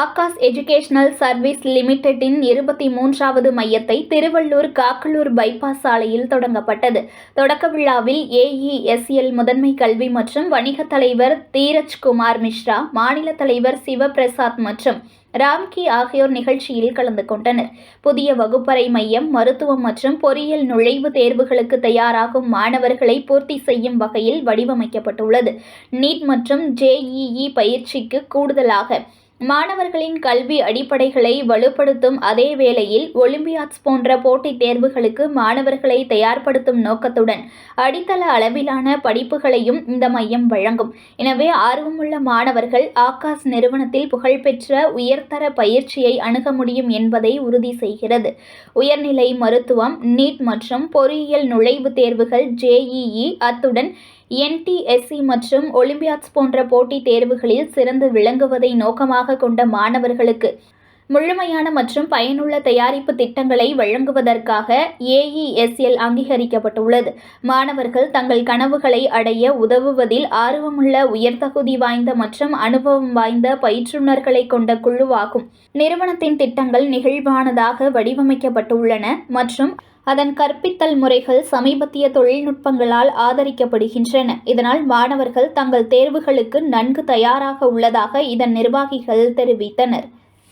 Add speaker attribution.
Speaker 1: Akash educational service லிமிடெட்டின் இருபத்தி மூன்றாவது மையத்தை திருவள்ளூர் காக்கலூர் பைபாஸ் சாலையில் தொடங்கப்பட்டது. தொடக்க விழாவில் ஏஇஎஸ்எல் முதன்மை கல்வி மற்றும் வணிக தலைவர் தீரஜ் குமார் மிஸ்ரா மாநில தலைவர் சிவபிரசாத் மற்றும் ராம்கி ஆகியோர் நிகழ்ச்சியில் கலந்து கொண்டனர். புதிய வகுப்பறை மையம் மருத்துவம் மற்றும் பொறியியல் நுழைவுத் தேர்வுகளுக்கு தயாராகும் மாணவர்களை பூர்த்தி செய்யும் வகையில் வடிவமைக்கப்பட்டுள்ளது. நீட் மற்றும் ஜேஇஇ பயிற்சிக்கு கூடுதலாக மாணவர்களின் கல்வி அடிப்படைகளை வலுப்படுத்தும் அதே வேளையில் ஒலிம்பியாட்ஸ் போன்ற போட்டித் தேர்வுகளுக்கு மாணவர்களை தயார்படுத்தும் நோக்கத்துடன் அடித்தள அளவிலான படிப்புகளையும் இந்த மையம் வழங்கும். எனவே ஆர்வமுள்ள மாணவர்கள் ஆகாஷ் நிறுவனத்தில் புகழ்பெற்ற உயர்தர பயிற்சியை அணுக முடியும் என்பதை உறுதி செய்கிறது. உயர்நிலை மருத்துவம் நீட் மற்றும் பொறியியல் நுழைவுத் தேர்வுகள் ஜேஇஇ அத்துடன் என்டிஎஸ்சி மற்றும் ஒலிம்பியாட்ஸ் போன்ற போட்டித் தேர்வுகளில் சிறந்து விளங்குவதை நோக்கமாக கொண்ட மாணவர்களுக்கு முழுமையான மற்றும் பயனுள்ள தயாரிப்பு திட்டங்களை வழங்குவதற்காக ஏஇஎஸ்எல் அங்கீகரிக்கப்பட்டுள்ளது. மாணவர்கள் தங்கள் கனவுகளை அடைய உதவுவதில் ஆர்வமுள்ள உயர்தகுதி வாய்ந்த மற்றும் அனுபவம் வாய்ந்த பயிற்றுநர்களை கொண்ட குழுவாகும். நிறுவனத்தின் திட்டங்கள் நெகிழ்வானதாக வடிவமைக்கப்பட்டுள்ளன மற்றும் அதன் கற்பித்தல் முறைகள் சமீபத்திய தொழில்நுட்பங்களால் ஆதரிக்கப்படுகின்றன. இதனால் மாணவர்கள் தங்கள் தேர்வுகளுக்கு நன்கு தயாராக உள்ளதாக இதன் நிர்வாகிகள் தெரிவித்தனர்.